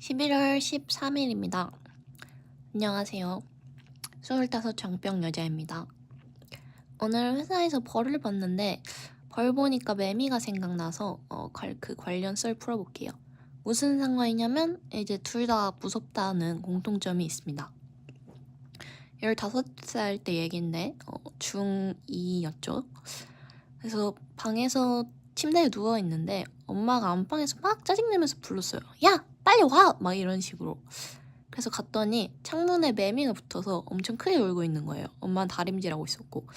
11월 13일입니다. 안녕하세요. 25 정병 여자입니다. 오늘 회사에서 벌을 봤는데 벌 보니까 매미가 생각나서 어, 관- 그 관련 썰 풀어볼게요. 무슨 상관이냐면 이제 둘 다 무섭다는 공통점이 있습니다. 15살 때 얘긴데 어, 중2였죠. 그래서 방에서 침대에 누워 있는데 엄마가 안방에서 막 짜증내면서 불렀어요. 야, 빨리 와! 막 이런 식으로. 그래서 갔더니 창문에 매미가 붙어서 엄청 크게 울고 있는 거예요. 엄마는 다림질하고 있었고.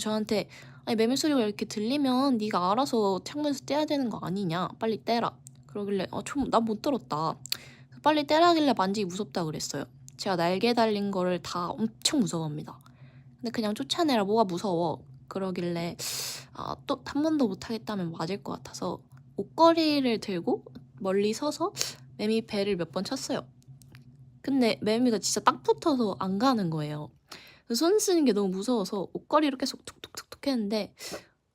저한테 아니 매미 소리가 이렇게 들리면 네가 알아서 창문에서 떼야 되는 거 아니냐? 빨리 떼라. 그러길래 어, 좀난못 들었다. 빨리 떼라길래 만지기 무섭다 그랬어요. 제가 날개 달린 거를 다 엄청 무서워합니다. 근데 그냥 쫓아내라 뭐가 무서워. 그러길래 아, 또 한 번도 못하겠다면 맞을 것 같아서 옷걸이를 들고 멀리 서서 매미 배를 몇 번 쳤어요. 근데 매미가 진짜 딱 붙어서 안 가는 거예요. 손 쓰는 게 너무 무서워서 옷걸이를 계속 툭툭툭툭 했는데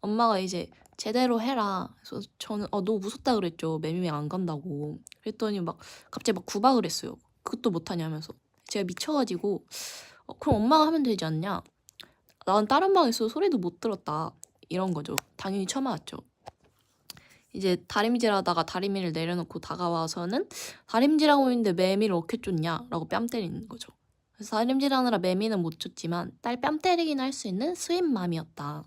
엄마가 이제 제대로 해라. 그래서 저는 어, 너무 무섭다 그랬죠. 매미 안 간다고. 그랬더니 막 갑자기 막 구박을 했어요. 그것도 못하냐면서. 제가 미쳐가지고 어, 그럼 엄마가 하면 되지 않냐? 난 다른 방에서 소리도 못 들었다. 이런 거죠. 당연히 쳐맞았죠. 이제 다림질 하다가 다리미를 내려놓고 다가와서는 다림질하고 있는데 매미를 어떻게 쫓냐 라고 뺨 때리는 거죠. 그래서 다림질 하느라 매미는 못 쫓지만 딸 뺨 때리긴 할 수 있는 스윗맘이었다.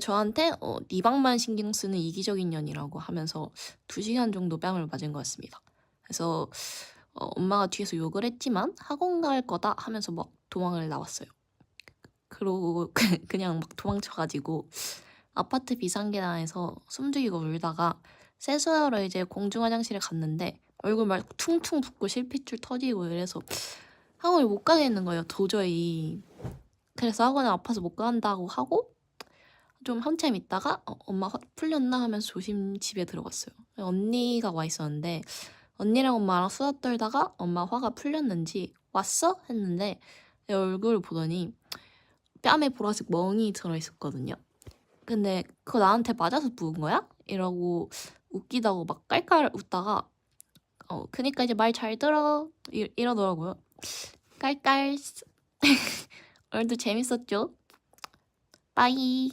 저한테 어, 네 방만 신경 쓰는 이기적인 년이라고 하면서 두 시간 정도 뺨을 맞은 것 같습니다. 그래서 어, 엄마가 뒤에서 욕을 했지만 학원 갈 거다 하면서 막 도망을 나왔어요. 그러고 그냥 막 도망쳐가지고 아파트 비상계단에서 숨죽이고 울다가 세수하러 이제 공중 화장실에 갔는데 얼굴 막 퉁퉁 붓고 실핏줄 터지고 이래서 학원을 못 가겠는 거예요 도저히. 그래서 학원에 아파서 못 간다고 하고 좀 한참 있다가 어, 엄마 화 풀렸나 하면서 조심 집에 들어갔어요. 언니가 와 있었는데 언니랑 엄마랑 수다 떨다가 엄마 화가 풀렸는지 왔어? 했는데 내 얼굴을 보더니 뺨에 보라색 멍이 들어있었거든요 근데 그거 나한테 맞아서 부은 거야? 이러고 웃기다고 막 깔깔 웃다가 어 그니까 이제 말 잘 들어 이, 이러더라고요. 깔깔 오늘도 재밌었죠? 빠이